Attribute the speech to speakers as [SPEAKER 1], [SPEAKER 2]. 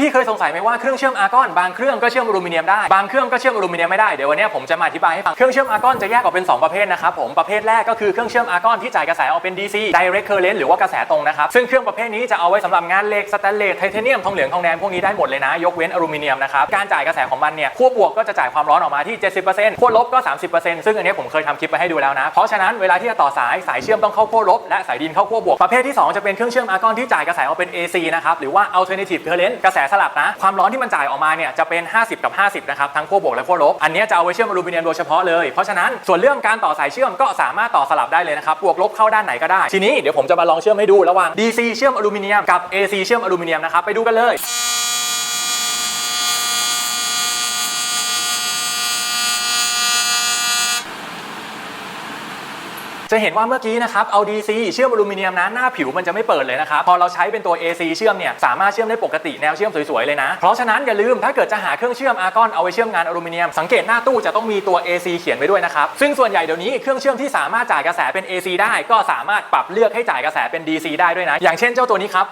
[SPEAKER 1] พี่ๆเคยสงสัยไหมว่าเครื่องเชื่อมอาร์กอนบางเครื่องก็เชื่อมอลูมิเนียมได้บางเครื่องก็เชื่อมอลูมิเนียมไม่ได้เดี๋ยววันนี้ผมจะมาอธิบายให้ฟังเครื่องเชื่อมอาร์กอนจะแยกออกเป็น 2 ประเภทนะครับผมประเภทแรกก็คือเครื่องเชื่อมอาร์กอนที่จ่ายกระแสออกเป็น DC direct current หรือว่ากระแสตรงนะครับซึ่งเครื่องประเภทนี้จะเอาไว้สำหรับงานเหล็กสแตนเลสไทเทเนียมทองเหลืองทองแดงพวกนี้ได้หมดเลยนะ ยกเว้นอลูมิเนียมนะครับการจ่ายกระแสของมันเนี่ยขั้วบวกก็จะจ่ายความร้อนออกมาที่ 70%ขั้วลบก็ 30%ซึ่งอันนี้ผมเคยทำคลิปไปให้ดูแล้วนะเพราะฉะนั้นเวลาที่จะต่อสายสายเชื่อมต้องเข้าขั้วลบและสายดินเข้าขั้วบวกประเภทที่ 2 จะเป็นเครื่องเชื่อมอาร์กอนที่จ่ายกระแสออกเป็น AC นะครับหรือว่า alternative current กระแสสลับนะ ความร้อนที่มันจ่ายออกมาเนี่ยจะเป็น 50 กับ 50 นะครับ ทั้งขั้วบวกและขั้วลบ อันนี้จะเอาไว้เชื่อมอลูมิเนียมโดยเฉพาะเลย เพราะฉะนั้นส่วนเรื่องการต่อสายเชื่อมก็สามารถต่อสลับได้เลยนะครับ บวกลบเข้าด้านไหนก็ได้ ทีนี้เดี๋ยวผมจะมาลองเชื่อมให้ดูระหว่าง DC เชื่อมอลูมิเนียมกับ AC เชื่อมอลูมิเนียมนะครับไปดูกันเลย จะเห็นว่าเมื่อกี้นะครับเอา DC เชื่อมอลูมิเนียมนะหน้าผิวมันจะไม่เปิดเลยนะครับพอเราใช้เป็นตัว AC เชื่อมเนี่ยสามารถเชื่อมได้ปกติแนวเชื่อมสวยๆเลยนะ เพราะฉะนั้นอย่าลืมถ้าเกิดจะหาเครื่องเชื่อมอาร์กอนเอาไว้เชื่อมงานอลูมิเนียมสังเกตหน้าตู้จะต้องมีตัว AC เขียนไว้ด้วยนะครับซึ่งส่วนใหญ่เดี๋ยวนี้เครื่องเชื่อมที่สามารถจ่ายกระแสเป็น AC ได้ ก็สามารถปรับเลือกให้จ่ายกระแสเป็น DC ได้ด้วยนะอย่างเช่นเจ้าตัวนี้ครับ